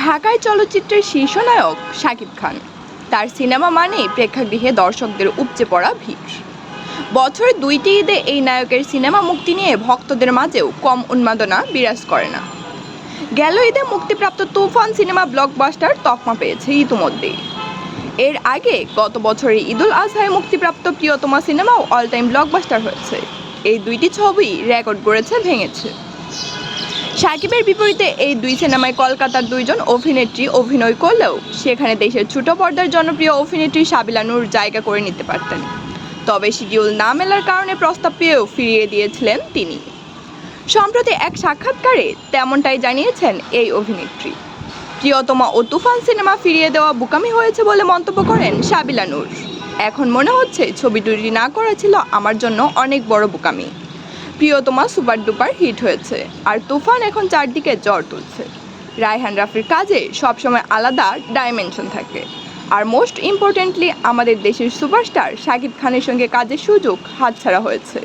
ঢাকায় চলচ্চিত্রের শীর্ষ নায়ক শাকিব খান। তার সিনেমা মানেই প্রেক্ষাগৃহে দর্শকদের উপচে পড়া ভিড়। বছরে দুইটি ঈদে এই নায়কের সিনেমা মুক্তি নিয়ে ভক্তদের মাঝেও কম উন্মাদনা বিরাজ করে না। গেল ঈদে মুক্তিপ্রাপ্ত তুফান সিনেমা ব্লকবাস্টার তকমা পেয়েছে ইতিমধ্যেই এর আগে গত বছরের ঈদুল আজহায় মুক্তিপ্রাপ্ত প্রিয়তমা সিনেমাও অল টাইম ব্লকবাস্টার হয়েছে। এই দুইটি ছবি রেকর্ড করেছে ভেঙেছে। সাকিবের বিপরীতে এই দুই সিনেমায় কলকাতার দুইজন অভিনেত্রী অভিনয় করলেও সেখানে দেশের ছোট পর্দার জনপ্রিয় অভিনেত্রী সাবিলা নূর জায়গা করে নিতে পারতেন। তবে শিডিউল না মেলার কারণে প্রস্তাব পেয়েও ফিরিয়ে দিয়েছিলেন তিনি। সম্প্রতি এক সাক্ষাৎকারে তেমনটাই জানিয়েছেন এই অভিনেত্রী। প্রিয়তমা ও তুফান সিনেমা ফিরিয়ে দেওয়া বুকামি হয়েছে বলে মন্তব্য করেন সাবিলা নূর। এখন মনে হচ্ছে ছবি দুটি না করা ছিল আমার জন্য অনেক বড় বুকামি। প্রিয়তমা সুপার ডুপার হিট হয়েছে। আর তুফান এখন চারদিকে জ্বর তুলছে। রায়হান রাফির কাজে সবসময় আলাদা ডাইমেনশন থাকে। আর মোস্ট ইম্পর্টেন্টলি আমাদের দেশের সুপারস্টার শাকিব খানের সঙ্গে কাজের সুযোগ হাতছাড়া হয়েছে।